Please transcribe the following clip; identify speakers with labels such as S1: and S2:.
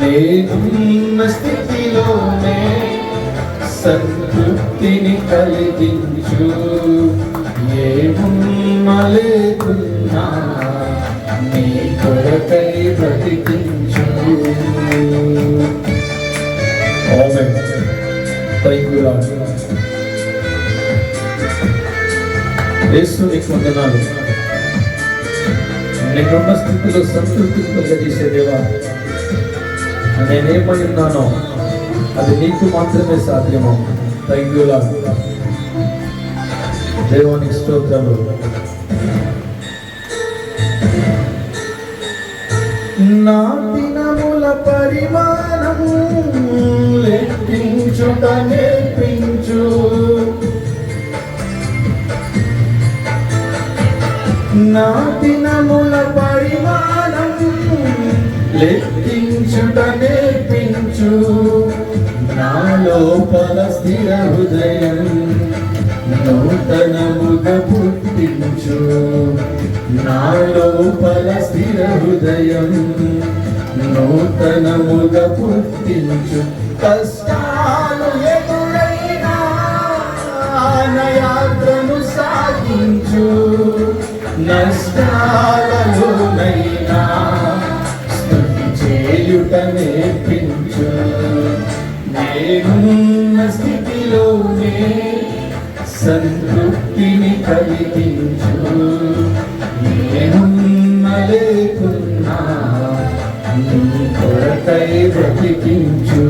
S1: నేనున్న స్థితిలోనే సంతృప్తిని కలిగించు ఏమున్నా లేకున్నా నీ కొరకై బ్రతికించు amen thank you Lord Yesu నీకు వందనాలు నేనున్న స్థితిలో సంతృప్తి కలిగజేసే దేవా నేనేమై ఉన్నానో అది నీకు మాత్రమే సాధ్యము. థ్యాంక్ యూ దేవునికి స్తోత్రాలు. నా దినముల పరిమాణము లెక్కించుట నేర్పించు. నా దినముల పరిమాణం లెక్కి లోపల స్థిర హృదయం. నూతనముగా పుట్టించు. నా లోపల స్థిర హృదయం. నూతనముగా పుట్టించు. కష్టాలు ఎదురైనా యాత్రను సాగించు నష్టాలలోనైనా స్థుతి చేయుట నేర్పించు. నేను స్థితిలోనే సంతృప్తిని కలిగించు. నేనున్న లేకున్నా నీ కొరకై బ్రతికించు.